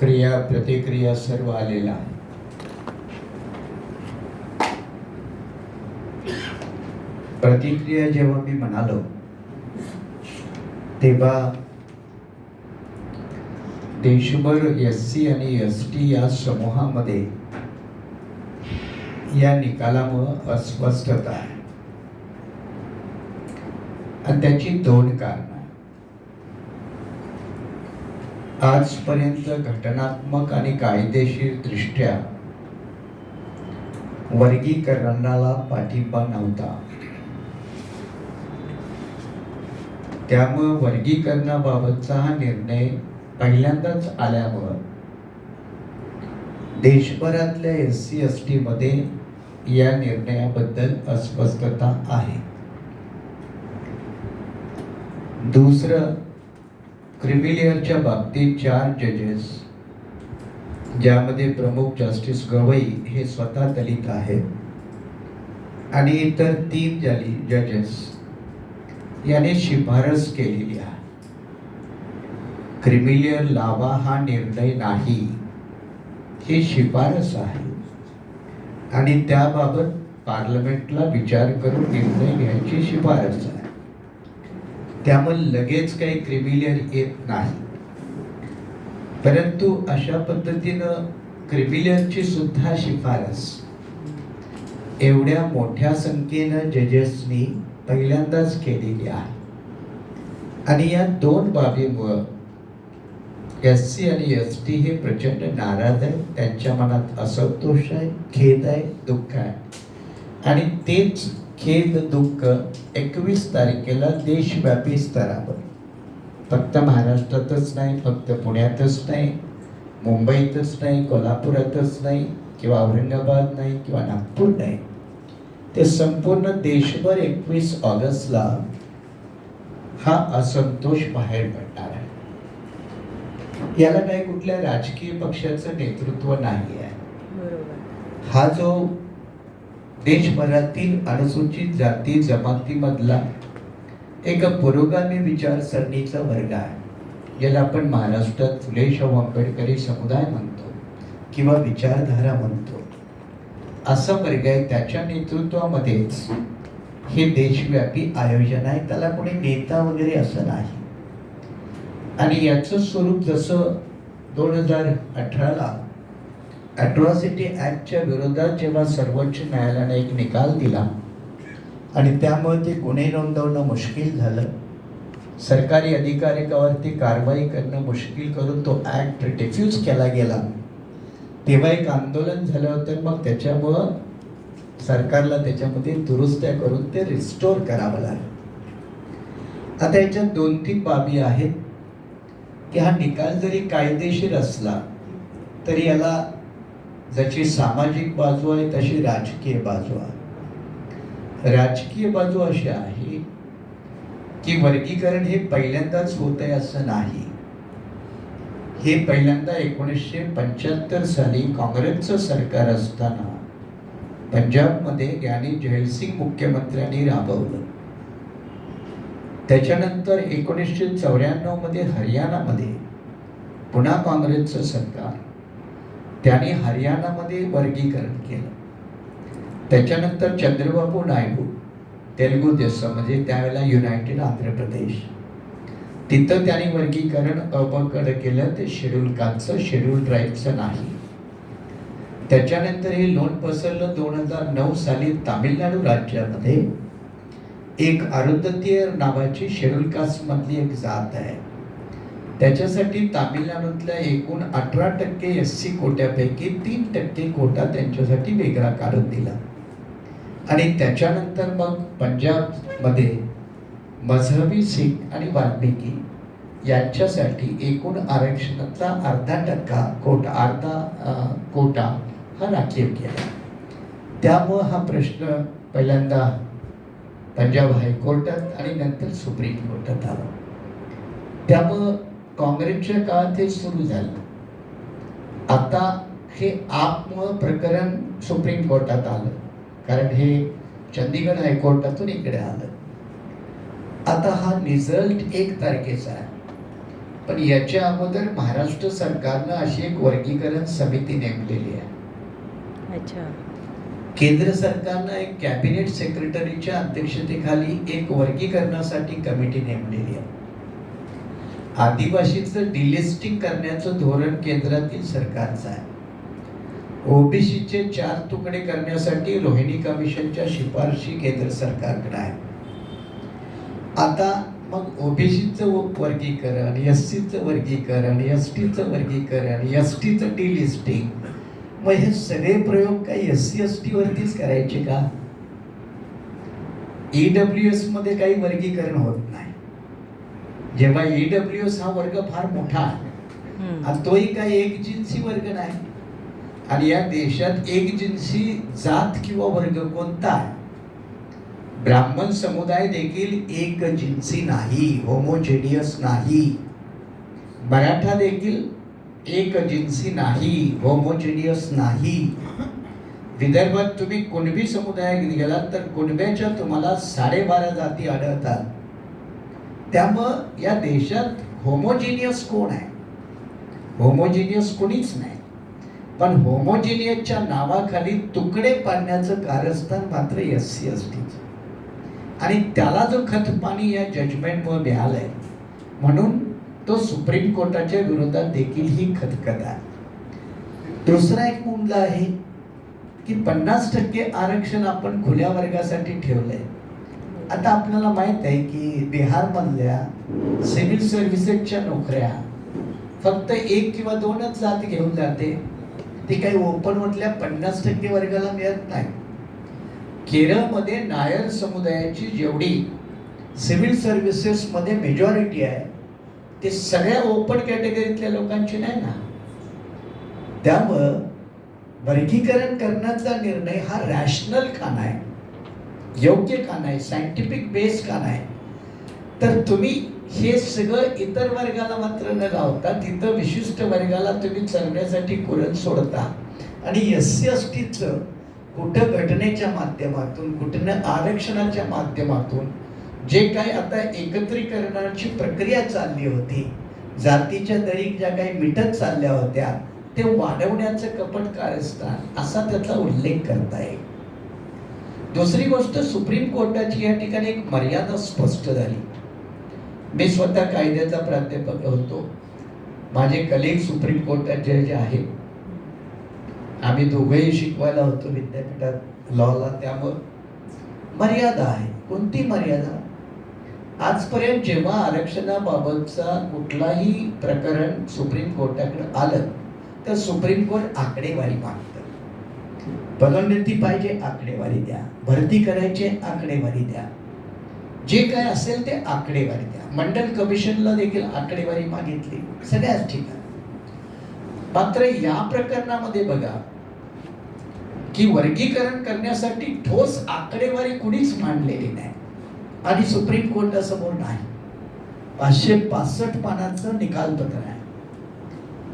क्रिया प्रतिक्रिया सर्व आलेला प्रतिक्रिया जेव्हा मी म्हणालो तेव्हा देशभर एस सी आणि एस टी या समूहामध्ये या निकालामुळं अस्वस्थता आहे. आणि त्याची दोन कारण. आजपर्यंत घटनात्मक आणि कायदेशीर दृष्ट्या वर्गीकरणाला पाठिंबा नव्हता. त्यामुळं वर्गीकरणाबाबतचा हा निर्णय पहिल्यांदाच आल्यामुळं देशभरातल्या एस सी एस टीमध्ये या निर्णयाबद्दल अस्वस्थता आहे. दुसरं क्रिमिलियरच्या बाबतीत चार जजेस ज्यामध्ये प्रमुख जस्टिस गवई हे स्वतः दलित आहेत आणि इतर तीन जली जजेस याने शिफारस केलेली आहे. क्रिमिलियर लावा हा निर्णय नाही ही शिफारस आहे. आणि त्याबाबत पार्लमेंटला विचार करून निर्णय घ्यायची शिफारस आहे. त्यामुळे लगेच काही क्रिमिलियर येत नाही. परंतु अशा पद्धतीनं क्रिमिलियरची सुद्धा शिफारस. एवढ्या मोठ्या संख्येनं जजेसनी पहिल्यांदाच केलेली आहे. आणि या दोन बाबीमुळं एस सी आणि एस टी हे प्रचंड नाराज आहे त्यांच्या मनात असंतोष आहे खेद आहे दुःख आहे. आणि तेच खेद दुःख एकवीस तारखेला देशव्यापी स्तरावर. फक्त महाराष्ट्रातच नाही फक्त पुण्यातच नाही मुंबईतच नाही कोल्हापुरातच नाही किंवा औरंगाबाद नाही किंवा नागपूर नाही. ते संपूर्ण देशभर एकवीस ऑगस्टला हा असंतोष बाहेर पडणार आहे. याला काही कुठल्या राजकीय पक्षाचं नेतृत्व नाही आहे हा जो देशभरातील अनुसूचित जाती जमातीमधला एक पुरोगामी विचारसरणीचा वर्ग आहे. ज्याला आपण महाराष्ट्रात फुले शाहू आंबेडकरी समुदाय म्हणतो किंवा विचारधारा म्हणतो. असा वर्ग आहे त्याच्या नेतृत्वामध्येच हे देशव्यापी आयोजन आहे. त्याला कोणी नेता वगैरे असं नाही. आणि याचं स्वरूप जसं दोन हजार अठराला ॲट्रॉसिटी ॲक्टच्या विरोधात जेव्हा सर्वोच्च न्यायालयाने एक निकाल दिला आणि त्यामुळे ते गुन्हे नोंदवणं मुश्किल झालं सरकारी अधिकारिकावरती कारवाई करणं मुश्किल करून तो ॲक्ट डिफ्यूज केला गेला तेव्हा एक आंदोलन झालं होतं. मग त्याच्यामुळं सरकारला त्याच्यामध्ये दुरुस्त्या करून ते रिस्टोर करावं लागलं. आता याच्यात दोन तीन बाबी आहेत की हा निकाल जरी कायदेशीर असला तरी याला जशी सामाजिक बाजू आहे तशी राजकीय बाजू आहे. राजकीय बाजू अशी आहे की वर्गीकरण हे पहिल्यांदाच होत आहे असं नाही. हे पहिल्यांदा एकोणीसशे पंच्याहत्तर साली काँग्रेसचं सरकार असताना पंजाबमध्ये ज्ञानी जयसिंग मुख्यमंत्र्यांनी राबवलं. त्याच्यानंतर एकोणीसशे चौऱ्याण्णवमध्ये हरियाणामध्ये पुन्हा काँग्रेसचं सरकार. त्याने हरियाणामध्ये वर्गीकरण केलं. त्याच्यानंतर चंद्रबाबू नायडू तेलुगू देश म्हणजे त्यावेळेला युनायटेड आंध्र प्रदेश. तिथं त्यांनी वर्गीकरण अपकड केलं ते शेड्यूल कास्टचं शेड्यूल ट्राईबचं नाही. त्याच्यानंतर हे लोण पसरलं दोन हजार नऊ साली तामिळनाडू राज्यामध्ये. एक अरुंधतीय नावाची शेड्यूल कास्टमधली एक जात आहे. त्याच्यासाठी तामिळनाडूतल्या एकूण अठरा टक्के एस सी कोट्यापैकी तीन टक्के कोटा त्यांच्यासाठी वेगळा काढून दिला. आणि त्याच्यानंतर मग पंजाबमध्ये मजहबी सिंग आणि वाल्मिकी यांच्यासाठी एकूण आरक्षणाचा अर्धा टक्का कोटा अर्धा कोटा हा राखीव केला. त्यामुळं हा प्रश्न पहिल्यांदा पंजाब हायकोर्टात आणि नंतर सुप्रीम कोर्टात आला. त्यामुळं काँग्रेसच्या काळात हे सुरू झालं. आता हे आपमुळं प्रकरण सुप्रीम कोर्टात आलं. कारण हे चंदीगड हायकोर्टातून इकडे आलं. आता हा रिझल्ट एक तारखेचा आहे. पण याच्या अगोदर महाराष्ट्र सरकारनं अशी एक वर्गीकरण समिती नेमलेली आहे. अच्छा. केंद्र सरकारनं एक कॅबिनेट सेक्रेटरीच्या अध्यक्षतेखाली एक वर्गीकरणासाठी कमिटी नेमलेली आहे. आदिवासीचं डिलिस्टिंग करण्याचं धोरण केंद्रातील सरकारचं आहे. ओबीसीचे चार तुकडे करण्यासाठी रोहिणी कमिशनच्या शिफारशी केंद्र सरकारकडे आहे. आता मग ओबीसीचं वर्गीकरण एस सीचं वर्गीकरण एस टीचं वर्गीकरण एस टीचं डिलिस्टिंग मग हे सगळे प्रयोग काही एस सी एस टीवरतीच करायचे का? ई डब्ल्यू एसमध्ये काही वर्गीकरण होत नाही. जेव्हा ईडब्ल्यू एस हा वर्ग फार मोठा आहे. आणि तोही काही एक जिन्सी वर्ग नाही आणि या देशात एक जिन्सी जात किंवा वर्ग कोणता आहे? ब्राह्मण समुदाय देखील एक जिन्सी नाही होमोजेनियस नाही. मराठा देखील एक जिन्सी नाही होमोजेनियस नाही. विदर्भात तुम्ही कुणबी समुदायात गेलात तर कुणब्याच्या तुम्हाला साडेबारा जाती आढळतात. त्यामुळं या देशात होमोजिनियस कोण आहे? होमोजिनियस कोणीच नाही. पण होमोजिनियसच्या नावाखाली तुकडे पाडण्याचं कारस्थान मात्र एस सी एस टीचं आणि त्याला जो खतपाणी या जजमेंटमुळे मिळालंय म्हणून तो सुप्रीम कोर्टाच्या विरोधात देखील ही खतखत आहे. दुसरा एक मुद्दा आहे की पन्नास टक्के आरक्षण आपण खुल्या वर्गासाठी ठेवलंय. आता आपल्याला माहीत आहे की बिहारमधल्या सिव्हिल सर्व्हिसेसच्या नोकऱ्या फक्त एक किंवा दोनच जात घेऊन जाते. ती काही ओपन पन्नास टक्के वर्गाला मिळत नाही. केरळमध्ये नायर समुदायाची जेवढी सिव्हिल सर्व्हिसेसमध्ये मेजॉरिटी आहे ते सगळ्या ओपन कॅटेगरीतल्या लोकांची नाही ना. त्यामुळं वर्गीकरण करण्याचा निर्णय हा रॅशनल का नाही योग्य का नाही? सायंटिफिक बेस का नाही? तर तुम्ही हे सगळं इतर वर्गाला मात्र न लावता तिथं विशिष्ट वर्गाला तुम्ही चढण्यासाठी कुरण सोडता. आणि एस सी एस टीचं कुठं घटनेच्या माध्यमातून कुठं आरक्षणाच्या माध्यमातून जे काही आता एकत्रीकरणाची प्रक्रिया चालली होती जातीच्या दरी ज्या काही मिटत चालल्या होत्या ते वाढवण्याचं कपट कारस्थान असा त्याचा उल्लेख करता येईल. दुसरी गोष्ट सुप्रीम कोर्टाची या ठिकाणी एक मर्यादा स्पष्ट झाली. मी स्वतः कायद्याचा प्राध्यापक होतो. माझे कलिग सुप्रीम कोर्टात जज आहेत आम्ही दोघंही शिकवायला होतो विद्यापीठात लॉला त्यामुळं मर्यादा आहे. कोणती मर्यादा? आजपर्यंत जेव्हा आरक्षणाबाबतचा कुठलाही प्रकरण सुप्रीम कोर्टाकडे आलं तर सुप्रीम कोर्ट आकडेवारी मागतं. पदोन्नती पाहिजे आकडेवारी द्या. भरती करायचे आकडेवारी द्या. जे काय असेल ते आकडेवारी द्या. मंडल कमिशनला देखील आकडेवारी मागितली. सगळ्याच ठिकाणी. मात्र या प्रकरणामध्ये बघा की वर्गीकरण करण्यासाठी ठोस आकडेवारी कुणीच मांडलेली नाही. आणि सुप्रीम कोर्टासमोर नाही. पाचशे पासष्ट पानाचं निकालपत्र आहे.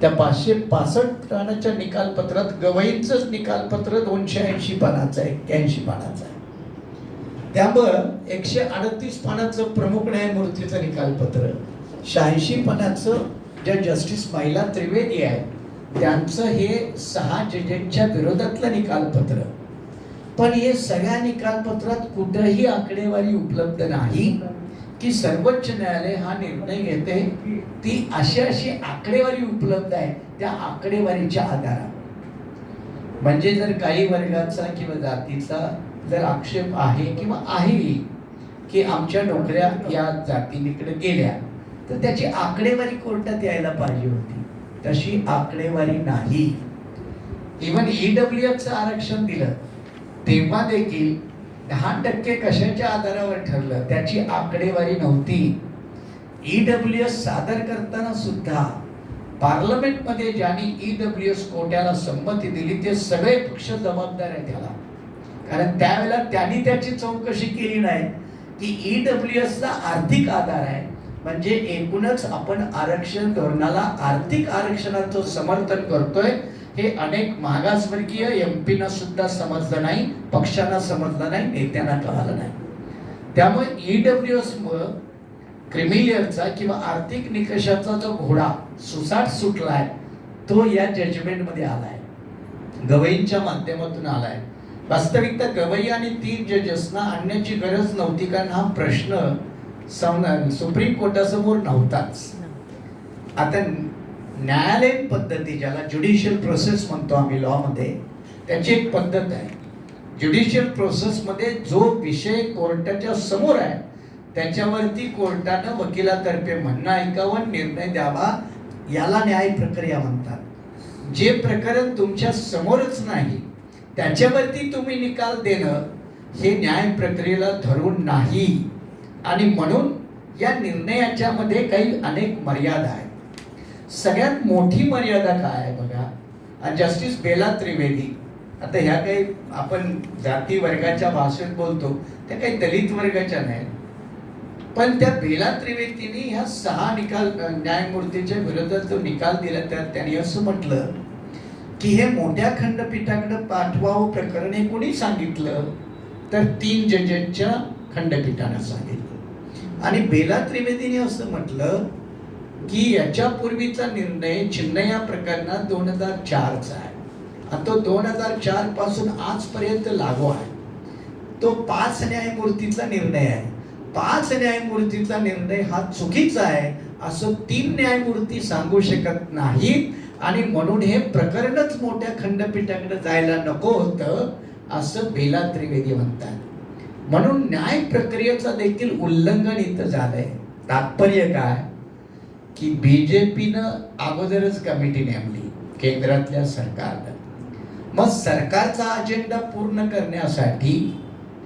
त्या पाचशे पासष्ट पानाच्या निकालपत्रात गवईंचंच निकालपत्र दोनशे ऐंशी पानाचं आहे एक्क्याऐंशी पानाचं आहे. त्यामुळं एकशे अडतीस पानाचं प्रमुख न्यायमूर्तीचं निकालपत्र शहाऐंशी पानाचं ज्या जस्टिस महिला त्रिवेदी आहेत त्यांचं हे सहा जजेंच्या विरोधातलं निकालपत्र. पण हे सगळ्या निकालपत्रात कुठंही आकडेवारी उपलब्ध नाही. की सर्वोच्च न्यायालय हा निर्णय घेते ती अशी अशी आकडेवारी उपलब्ध आहे त्या आकडेवारीच्या आधारावर म्हणजे जर काही वर्गाचा किंवा जातीचा जर आक्षेप आहे किंवा आहे की आमच्या नोकऱ्या या जातीकडे गेल्या तर त्याची आकडेवारी कोर्टात यायला पाहिजे होती. तशी आकडेवारी नाही. इवन ईडब्ल्यूएफचं आरक्षण दिलं तेव्हा देखील दहा टक्के कशाच्या आधारावर ठरलं? त्याची आकडेवारी नव्हती. ईडब्ल्यू एस सादर करताना सुद्धा पार्लमेंटमध्ये ज्यांनी ईडब्ल्यू एस कोट्याला संमती दिली ते सगळे पक्ष जबाबदार आहे त्याला कारण त्यावेळेला त्यांनी त्याची चौकशी केली नाही की ई डब्ल्यू चा आर्थिक आधार आहे. म्हणजे एकूणच आपण आरक्षण धोरणाला आर्थिक आरक्षणाचं समर्थन करतोय हे अनेक मागासवर्गीय एम पीना सुद्धा समजलं नाही पक्षांना समजलं नाही नेत्यांना कळालं नाही. त्यामुळे ईडब्ल्यू एस क्रिमिलियरचा किंवा आर्थिक निकषाचा जो घोडा सुसाट सुटलाय तो या जजमेंटमध्ये आलाय. गवईंच्या माध्यमातून आलाय. वास्तविकता गवई आणि तीन जजेसना आणण्याची गरज नव्हती कारण हा प्रश्न सम- सुप्रीम कोर्टासमोर नव्हताच. आता न्यायालयीन पद्धती ज्याला ज्युडिशियल प्रोसेस म्हणतो आम्ही लॉमध्ये त्याची एक पद्धत आहे. ज्युडिशियल प्रोसेसमध्ये जो विषय कोर्टाच्या समोर आहे त्याच्यावरती कोर्टानं वकिलातर्फे म्हणणं ऐकावं निर्णय द्यावा याला न्याय प्रक्रिया म्हणतात. जे प्रकरण तुमच्या समोरच नाही त्याच्यावरती तुम्ही निकाल देणं हे न्याय प्रक्रियेला धरून नाही. आणि म्हणून या निर्णयाच्या मध्ये काही अनेक मर्यादा आहेत. सगळ्यात मोठी मर्यादा काय आहे बघा? जस्टिस बेला त्रिवेदी. आता ह्या काही आपण जाती वर्गाच्या भाषेत बोलतो त्या काही दलित वर्गाच्या नाहीत पण त्या बेला त्रिवेदीने ह्या सहा निकाल न्यायमूर्तीच्या विरोधात जो निकाल दिला त्यात त्यांनी असं म्हटलं की हे मोठ्या खंडपीठाकडे पाठवावं प्रकरण हे कोणी सांगितलं तर तीन जजेसच्या खंडपीठानं सांगितलं. आणि बेला त्रिवेदीने असं म्हटलं की याच्यापूर्वीचा निर्णय चिन्नया प्रकरणात दोन हजार चारचा आहे. आणि तो दोन हजार चारपासून आजपर्यंत लागू आहे. तो पाच न्यायमूर्तीचा निर्णय आहे. पाच न्यायमूर्तीचा निर्णय हा चुकीचा आहे असं तीन न्यायमूर्ती सांगू शकत नाहीत. आणि म्हणून हे प्रकरणच मोठ्या खंडपीठाकडे जायला नको होतं असं बेला त्रिवेदी म्हणतात. म्हणून न्याय प्रक्रियेचा देखील उल्लंघन इथं झालंय. तात्पर्य काय? की बी जे पीनं अगोदरच कमिटी नेमली केंद्रातल्या सरकारनं. मग सरकारचा अजेंडा पूर्ण करण्यासाठी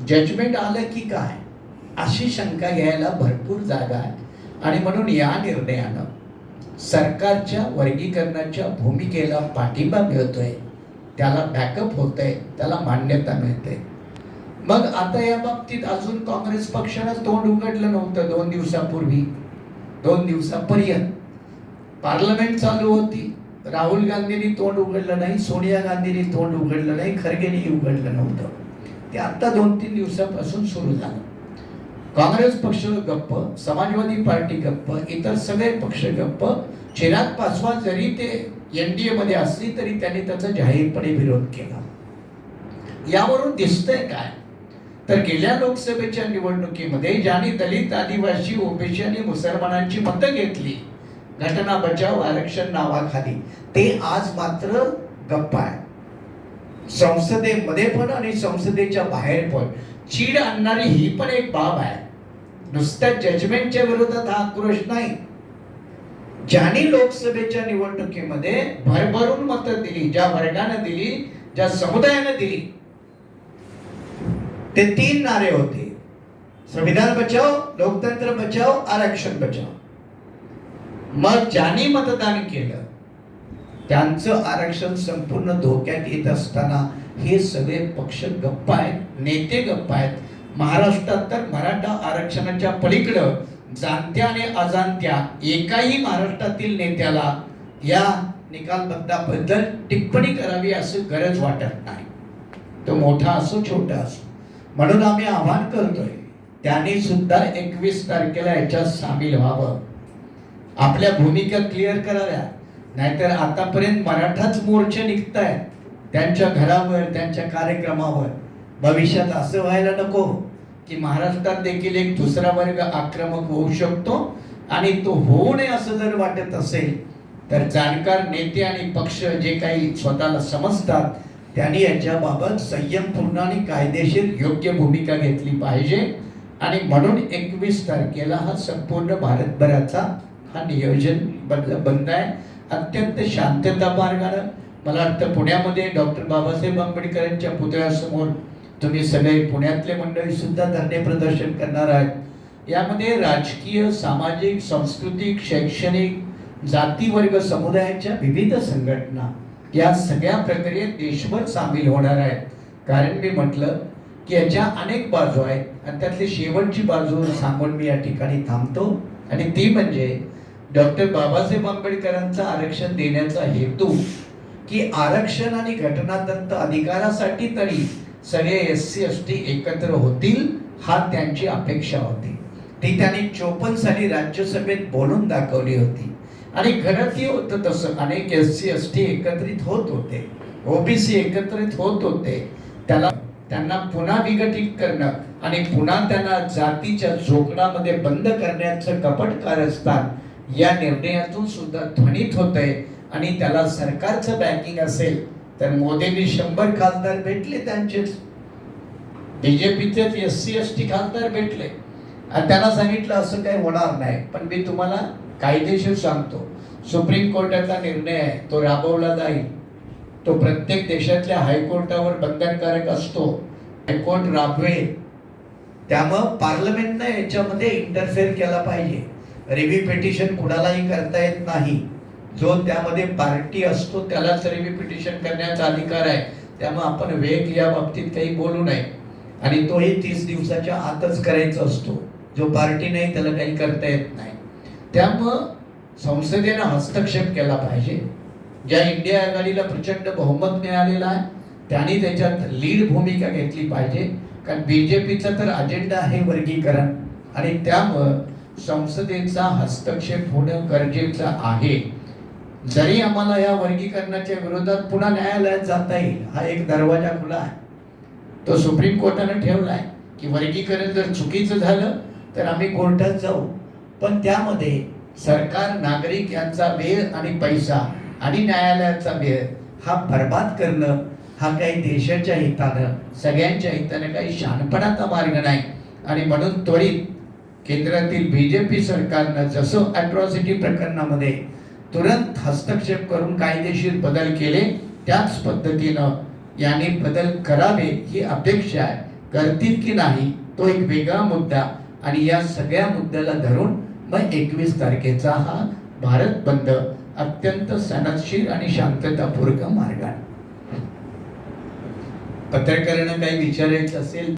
जजमेंट आलं की काय? अशी शंका घ्यायला भरपूर जागा आहे आणि म्हणून या निर्णयानं सरकारच्या वर्गीकरणाच्या भूमिकेला पाठिंबा मिळतोय त्याला बॅकअप होतंय त्याला मान्यता मिळते मग आता या बाबतीत अजून काँग्रेस पक्षानं तोंड उघडलं नव्हतं दोन दिवसापूर्वी. दोन दिवसापर्यंत. पार्लमेंट चालू होती. राहुल गांधींनी तोंड उघडलं नाही सोनिया गांधींनी तोंड उघडलं नाही खरगेनी उघडलं नव्हतं. ते आता दोन तीन दिवसापासून सुरू झालं. काँग्रेस पक्ष गप्प समाजवादी पार्टी गप्प इतर सगळे पक्ष गप्प चिराग पासवान जरी ते एन डी मध्ये असली तरी त्यांनी त्याचा जाहीरपणे विरोध केला. यावरून दिसतंय काय? तर गेल्या लोकसभेच्या निवडणुकीमध्ये ज्यांनी दलित आदिवासी ओबीसी आणि मुसलमानांची मतं घेतली घटना बचाव आरक्षण नावाखाली ते आज मात्र गप्प आहे संसदेमध्ये पण आणि संसदेच्या बाहेर पण चीड आणणारी ही पण एक बाब आहे. नुसत्या जजमेंटच्या विरोधात हा आक्रोश नाही. ज्यांनी लोकसभेच्या निवडणुकीमध्ये भरभरून मतं दिली ज्या वर्गानं दिली ज्या समुदायानं दिली ते तीन नारे होते. संविधान बचाव लोकतंत्र बचाव आरक्षण बचाव मग ज्यांनी मतदान केलं त्यांचं आरक्षण संपूर्ण धोक्यात येत असताना हे सगळे पक्ष गप्प आहेत नेते गप्प आहेत. महाराष्ट्रात तर मराठा आरक्षणाच्या पलीकडं जाणत्या आणि अजाणत्या एकाही महाराष्ट्रातील नेत्याला या निकालबद्धाबद्दल टिप्पणी करावी असं गरज वाटत नाही. तो मोठा असो छोटा असो. म्हणून आम्ही आवाहन करतोय. त्यांनी सुद्धा एकवीस तारखेला याच्यात सामील व्हावं. आपल्या भूमिका क्लिअर कराव्या. नाहीतर आतापर्यंत मराठाच मोर्चे निघतायत. त्यांच्या घरावर त्यांच्या कार्यक्रमावर. भविष्यात असं व्हायला नको की महाराष्ट्रात देखील एक दुसरा वर्ग आक्रमक होऊ शकतो आणि तो होऊ नये असं जर वाटत असेल तर जाणकार नेते आणि पक्ष जे काही स्वतःला समजतात त्यांनी याच्याबाबत संयमपूर्ण आणि कायदेशीर योग्य भूमिका घेतली पाहिजे. आणि म्हणून एकवीस तारखेला हा संपूर्ण भारतभराचा हा नियोजन बदल बंद आहे. अत्यंत शांतता मार्गानं मला वाटतं पुण्यामध्ये डॉक्टर बाबासाहेब आंबेडकरांच्या पुतळ्यासमोर तुम्ही सगळे पुण्यातले मंडळी सुद्धा धरणे प्रदर्शन करणार आहेत. यामध्ये राजकीय सामाजिक सांस्कृतिक शैक्षणिक जातीवर्ग समुदायाच्या विविध संघटना या सगळ्या प्रक्रियेत देशभर सामील होणार आहेत. कारण मी म्हटलं की याच्या अनेक बाजू आहेत. आणि त्यातली शेवटची बाजू सांगून मी या ठिकाणी थांबतो. आणि ती म्हणजे डॉक्टर बाबासाहेब आंबेडकरांचा आरक्षण देण्याचा हेतू की आरक्षण आणि घटनादत्त अधिकारासाठी तरी सगळे एस सी एस टी एकत्र होतील हा त्यांची अपेक्षा होती. ती त्यांनी चोपन्न साली राज्यसभेत बोलून दाखवली होती. आणि घरातही होतं तसं. अनेक एस सी एस टी एकत्रित होत होते. ओबीसी एकत्रित होत होते. त्याला त्यांना पुन्हा विघटित करणं आणि पुन्हा त्यांना जातीच्या जोखडामध्ये बंद करण्याचं कपट कारस्थान या निर्णयातून सुद्धा ध्वनित होतंय. आणि त्याला सरकारचं बँकिंग असेल तर मोदींनी शंभर खासदार भेटले त्यांचेच बीजेपीचे एस सी एस टी खासदार भेटले. आणि त्यांना सांगितलं असं काही होणार नाही. पण मी तुम्हाला कायदेशीर सांगतो. सुप्रीम कोर्टाचा निर्णय आहे. तो राबवला जाईल. तो प्रत्येक देशातल्या हायकोर्टावर बंधनकारक असतो. हायकोर्ट राबवेल. त्यामुळं पार्लमेंटनं याच्यामध्ये इंटरफेअर केला पाहिजे. रिव्ह्यू पिटिशन कुणालाही करता येत नाही. जो त्यामध्ये पार्टी असतो त्यालाच रिव्ह्यू पिटिशन करण्याचा अधिकार आहे. त्यामुळे आपण वेग या बाबतीत काही बोलू नये. आणि तोही तीस दिवसाच्या आतच करायचा असतो. जो पार्टी नाही त्याला काही करता येत नाही. त्यामुळं संसदेनं हस्तक्षेप केला पाहिजे. ज्या इंडिया आघाडीला प्रचंड बहुमत मिळालेलं आहे त्यांनी त्याच्यात लीड भूमिका घेतली पाहिजे. कारण बी जे पीचं तर अजेंडा आहे वर्गीकरण. आणि त्यामुळं संसदेचा हस्तक्षेप होणं गरजेचं आहे. जरी आम्हाला या वर्गीकरणाच्या विरोधात पुन्हा न्यायालयात जाता येईल हा एक दरवाजा खुला आहे. तो सुप्रीम कोर्टानं आहे की वर्गीकरण जर चुकीचं झालं तर आम्ही कोर्टात जाऊ. पण त्यामध्ये सरकार नागरिक यांचा वेळ आणि पैसा आणि न्यायालयाचा वेळ हा बर्बाद करणं हा काही देशाच्या हितानं सगळ्यांच्या हितानं काही शहाणपणाचा मार्ग नाही. आणि म्हणून त्वरित केंद्रातील बी जे पी सरकारनं जसं ॲट्रॉसिटी प्रकरणामध्ये तुरंत हस्तक्षेप करून कायदेशीर बदल केले त्याच पद्धतीनं याने बदल करावे ही अपेक्षा आहे. करतील की नाही तो एक वेगळा मुद्दा आणि या सगळ्या मुद्द्याला धरून मग एकवीस तारखेचा हा भारत बंद अत्यंत सनदशीर आणि शांततापूर्वक मार्गाने. पत्रकारांना काही विचारायचं असेल